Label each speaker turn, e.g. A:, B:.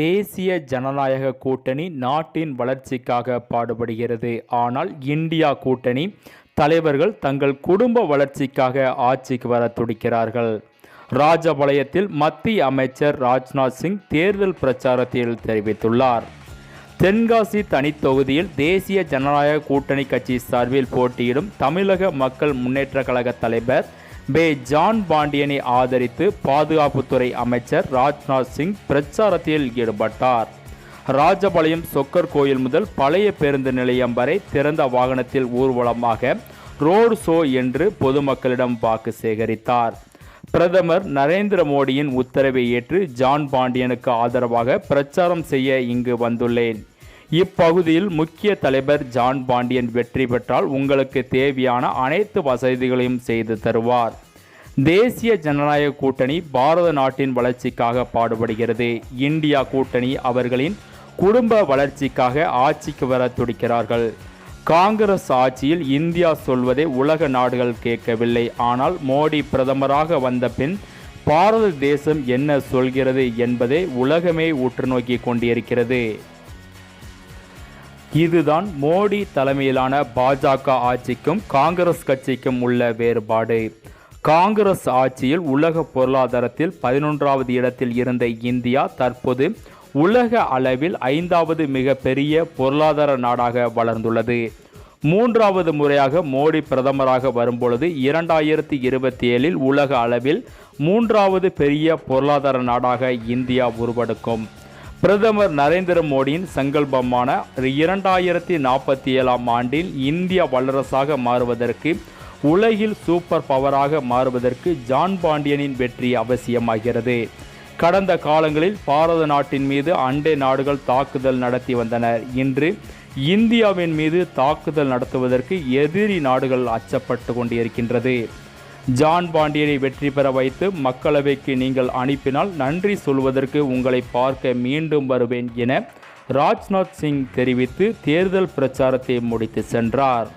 A: தேசிய ஜனநாயக கூட்டணி நாட்டின் வளர்ச்சிக்காக பாடுபடுகிறது. ஆனால் இந்தியா கூட்டணி தலைவர்கள் தங்கள் குடும்ப வளர்ச்சிக்காக ஆட்சிக்கு வர துடிக்கிறார்கள். ராஜபாளையத்தில் மத்திய அமைச்சர் ராஜ்நாத் சிங் தேர்தல் பிரச்சாரத்தில் தெரிவித்துள்ளார். தென்காசி தனி தொகுதியில் தேசிய ஜனநாயக கூட்டணி கட்சி சார்பில் போட்டியிடும் தமிழக மக்கள் முன்னேற்ற கழக தலைவர் பே ஜான் பாண்டியனை ஆதரித்து பாதுகாப்புத்துறை அமைச்சர் ராஜ்நாத் சிங் பிரச்சாரத்தில் ஈடுபட்டார். ராஜபாளையம் சொக்கர் கோயில் முதல் பழைய பேருந்து நிலையம் வரை திறந்த வாகனத்தில் ஊர்வலமாக ரோடு ஷோ என்று பொதுமக்களிடம் வாக்கு சேகரித்தார். பிரதமர் நரேந்திர மோடியின் உத்தரவை ஏற்று ஜான் பாண்டியனுக்கு ஆதரவாக பிரச்சாரம் செய்ய இங்கு வந்துள்ளேன். இப்பகுதியில் முக்கிய தலைவர் ஜான் பாண்டியன் வெற்றி பெற்றால் உங்களுக்கு தேவையான அனைத்து வசதிகளையும் செய்து தருவார். தேசிய ஜனநாயக கூட்டணி பாரத நாட்டின் வளர்ச்சிக்காக பாடுபடுகிறது. இந்தியா கூட்டணி அவர்களின் குடும்ப வளர்ச்சிக்காக ஆட்சிக்கு வர துடிக்கிறார்கள். காங்கிரஸ் ஆட்சியில் இந்தியா சொல்வதை உலக நாடுகள் கேட்கவில்லை. ஆனால் மோடி பிரதமராக வந்த பின் பாரத தேசம் என்ன சொல்கிறது என்பதை உலகமே உற்று நோக்கி கொண்டிருக்கிறது. இதுதான் மோடி தலைமையிலான பாஜக ஆட்சிக்கும் காங்கிரஸ் கட்சிக்கும் உள்ள வேறுபாடு. காங்கிரஸ் ஆட்சியில் உலக பொருளாதாரத்தில் பதினொன்றாவது இடத்தில் இருந்த இந்தியா தற்போது உலக அளவில் ஐந்தாவது மிகப்பெரிய பொருளாதார நாடாக வளர்ந்துள்ளது. மூன்றாவது முறையாக மோடி பிரதமராக வரும்பொழுது இரண்டாயிரத்தி இருபத்தி ஏழில் உலக அளவில் மூன்றாவது பெரிய பொருளாதார நாடாக இந்தியா உருவெடுக்கும். பிரதமர் நரேந்திர மோடியின் சங்கல்பமான இரண்டாயிரத்தி நாற்பத்தி ஏழாம் ஆண்டில் இந்தியா வல்லரசாக மாறுவதற்கு உலகில் சூப்பர் பவராக மாறுவதற்கு ஜான் பாண்டியனின் வெற்றி அவசியமாகிறது. கடந்த காலங்களில் பாரத நாட்டின் மீது அண்டை நாடுகள் தாக்குதல் நடத்தி வந்தனர். இன்று இந்தியாவின் மீது தாக்குதல் நடத்துவதற்கு எதிரி நாடுகள் அச்சப்பட்டு கொண்டிருக்கின்றது. ஜான் பாண்டியனை வெற்றி பெற வைத்து மக்களவைக்கு நீங்கள் அனுப்பினால் நன்றி சொல்வதற்கு உங்களை பார்க்க மீண்டும் வருவேன் என ராஜ்நாத் சிங் தெரிவித்து தேர்தல் பிரச்சாரத்தை முடித்து சென்றார்.